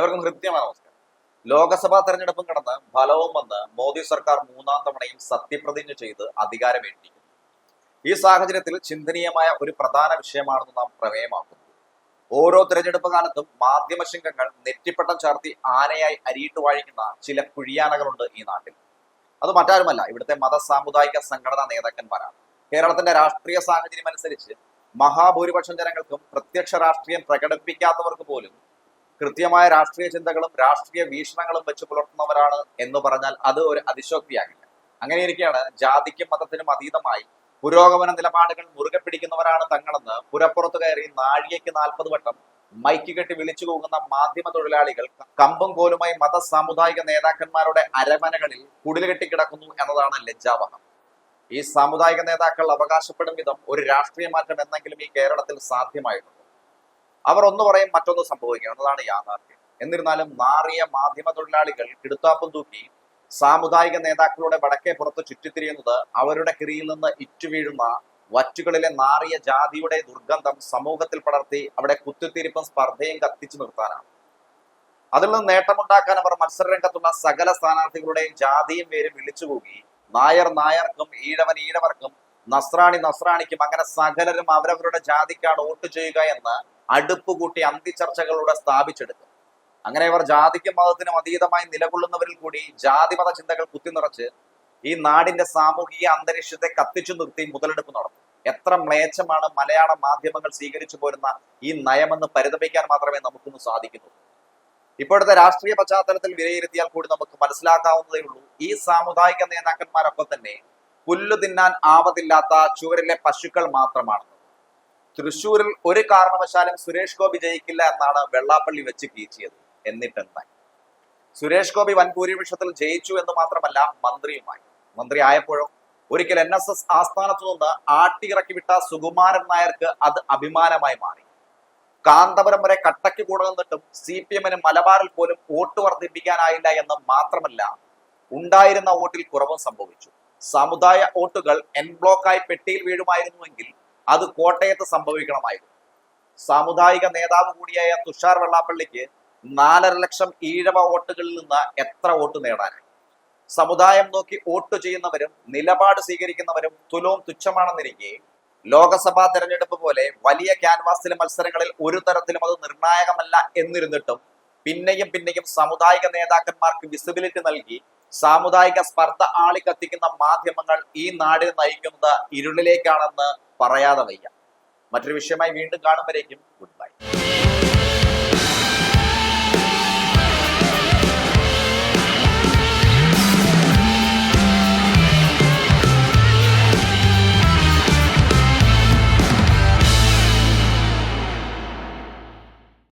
എവർക്കും ഹൃദ്യമായ നമസ്കാരം. ലോക്സഭാ തെരഞ്ഞെടുപ്പും കടന്ന് ഫലവും വന്ന് മോദി സർക്കാർ മൂന്നാം തവണയും സത്യപ്രതിജ്ഞ ചെയ്ത് അധികാരമേറ്റിരിക്കുന്നു. ഈ സാഹചര്യത്തിൽ ചിന്തനീയമായ ഒരു പ്രധാന വിഷയമാണെന്ന് നാം പ്രമേയമാക്കുന്നത് ഓരോ തിരഞ്ഞെടുപ്പ് കാലത്തും മാധ്യമ ശൃംഖങ്ങൾ നെറ്റിപ്പട്ടം ചാർത്തി ആനയായി അരിയിട്ട് വാഴിക്കുന്ന ചില കുഴിയാനകളുണ്ട് ഈ നാട്ടിൽ. അത് മറ്റാരുമല്ല ഇവിടുത്തെ മത സാമുദായിക സംഘടനാ നേതാക്കന്മാരാണ്. കേരളത്തിന്റെ രാഷ്ട്രീയ സാഹചര്യം അനുസരിച്ച് മഹാഭൂരിപക്ഷം ജനങ്ങൾക്കും പ്രത്യക്ഷ രാഷ്ട്രീയം പ്രകടിപ്പിക്കാത്തവർക്ക് പോലും കൃത്യമായ രാഷ്ട്രീയ ചിന്തകളും രാഷ്ട്രീയ വീക്ഷണങ്ങളും വെച്ച് പുലർത്തുന്നവരാണ് എന്ന് പറഞ്ഞാൽ അത് ഒരു അതിശോക്തിയാകില്ല. അങ്ങനെ ഇരിക്കെയാണ് ജാതിക്കും മതത്തിനും അതീതമായി പുരോഗമന നിലപാടുകൾ മുറുകെ പിടിക്കുന്നവരാണ് തങ്ങളെന്ന് പുരപ്പുറത്ത് കയറി നാഴികയ്ക്ക് നാൽപ്പത് വട്ടം മൈക്ക് കെട്ടി വിളിച്ചു പോകുന്ന മാധ്യമ തൊഴിലാളികൾ കമ്പും കോലുമായി മത സാമുദായിക നേതാക്കന്മാരുടെ അരമനകളിൽ കുടിലുകെട്ടി കിടക്കുന്നു എന്നതാണ് ലജ്ജാവഹം. ഈ സാമുദായിക നേതാക്കൾ അവകാശപ്പെടും വിധം ഒരു രാഷ്ട്രീയ മാറ്റം എന്നെങ്കിലും ഈ കേരളത്തിൽ സാധ്യമായിട്ടുണ്ട്. അവർ ഒന്ന് പറയും മറ്റൊന്ന് സംഭവിക്കും എന്നതാണ് യാഥാർത്ഥ്യം. എന്നിരുന്നാലും നാറിയ മാധ്യമ തൊഴിലാളികൾ കിടുത്താപ്പും തൂക്കി സാമുദായിക നേതാക്കളുടെ വടക്കേ പുറത്ത് ചുറ്റിത്തിരിയുന്നത് അവരുടെ കിരിയിൽ നിന്ന് ഇറ്റുവീഴുന്ന വറ്റുകളിലെ നാറിയ ജാതിയുടെ ദുർഗന്ധം സമൂഹത്തിൽ പടർത്തി അവിടെ കുത്തിത്തിരിപ്പും സ്പർദ്ധയും കത്തിച്ചു നിർത്താനാണ്. അതിൽ നിന്ന് നേട്ടമുണ്ടാക്കാൻ അവർ മത്സരരംഗത്തുള്ള സകല സ്ഥാനാർത്ഥികളുടെയും ജാതിയും പേരും വിളിച്ചുകൂകി നായർ നായർക്കും ഈഴവൻ ഈഴവർക്കും നസ്രാണി നസ്രാണിക്കും അങ്ങനെ സകലരും അവരവരുടെ ജാതിക്കാണ് വോട്ട് ചെയ്യുക എന്ന് അടുപ്പ് കൂട്ടി അന്തിചർച്ചകളിലൂടെ സ്ഥാപിച്ചെടുക്കും അങ്ങനെ അവർ ജാതിക്കും മതത്തിനും അതീതമായി നിലകൊള്ളുന്നവരിൽ കൂടി ജാതിമത ചിന്തകൾ കുത്തിനിറച്ച് ഈ നാടിന്റെ സാമൂഹിക അന്തരീക്ഷത്തെ കത്തിച്ചു നിർത്തി മുതലെടുപ്പ് നടത്തും. എത്ര മ്ലേച്ഛമാണ് മലയാള മാധ്യമങ്ങൾ സ്വീകരിച്ചു പോരുന്ന ഈ നയമെന്ന് പരിതപിക്കാൻ മാത്രമേ നമുക്കൊന്ന് സാധിക്കുന്നുള്ളൂ ഇപ്പോഴത്തെ രാഷ്ട്രീയ പശ്ചാത്തലത്തിൽ വിലയിരുത്തിയാൽ കൂടി നമുക്ക് മനസ്സിലാക്കാവുന്നതേ ഉള്ളൂ. ഈ സാമുദായിക നേതാക്കന്മാരൊപ്പം തന്നെ പുല്ലു തിന്നാൻ ആവതില്ലാത്ത ചുവരിലെ പശുക്കൾ മാത്രമാണ്. തൃശൂരിൽ ഒരു കാരണവശാലും സുരേഷ് ഗോപി ജയിക്കില്ല എന്നാണ് വെള്ളാപ്പള്ളി വെച്ച് കീച്ചിയത് എന്നിട്ടെന്തായി? സുരേഷ് ഗോപി വൻഭൂരിപക്ഷത്തിൽ ജയിച്ചു എന്ന് മാത്രമല്ല മന്ത്രിയുമായി. മന്ത്രി ആയപ്പോഴോ ഒരിക്കൽ എൻ എസ് എസ് ആസ്ഥാനത്തു നിന്ന് ആട്ടിയിറക്കി വിട്ട സുകുമാരൻ നായർക്ക് അത് അഭിമാനമായി മാറി. കാന്തപുരം വരെ കട്ടയ്ക്ക് കൂടെ നിന്നിട്ടും സി പി എമ്മിന് മലബാറിൽ പോലും വോട്ട് വർദ്ധിപ്പിക്കാനായില്ല എന്ന് മാത്രമല്ല ഉണ്ടായിരുന്ന വോട്ടിൽ കുറവും സംഭവിച്ചു. സമുദായ വോട്ടുകൾ എൻ ബ്ലോക്കായി പെട്ടിയിൽ വീഴുമായിരുന്നുവെങ്കിൽ അത് കോട്ടയത്ത് സംഭവിക്കണമായിരുന്നു. സാമുദായിക നേതാവ് കൂടിയായ തുഷാർ വെള്ളാപ്പള്ളിക്ക് നാലര ലക്ഷം ഈഴവ വോട്ടുകളിൽ നിന്ന് എത്ര വോട്ട് നേടാനായി? സമുദായം നോക്കി വോട്ട് ചെയ്യുന്നവരും നിലപാട് സ്വീകരിക്കുന്നവരും തുലവും തുച്ഛമാണെന്നിരിക്കെ ലോകസഭാ തെരഞ്ഞെടുപ്പ് പോലെ വലിയ ക്യാൻവാസിലെ മത്സരങ്ങളിൽ ഒരു തരത്തിലും അത് നിർണായകമല്ല എന്നിരുന്നിട്ടും പിന്നെയും പിന്നെയും സാമുദായിക നേതാക്കന്മാർക്ക് വിസിബിലിറ്റി നൽകി സാമുദായിക സ്പർദ്ധ ആളിക്കത്തിക്കുന്ന മാധ്യമങ്ങൾ ഈ നാടിനെ നയിക്കുന്നത് ഇരുളിലേക്കാണെന്ന് പറയാതെ വയ്യ. മറ്റൊരു വിഷയമായി വീണ്ടും കാണുമ്പോഴേക്കും ഗുഡ് ബൈ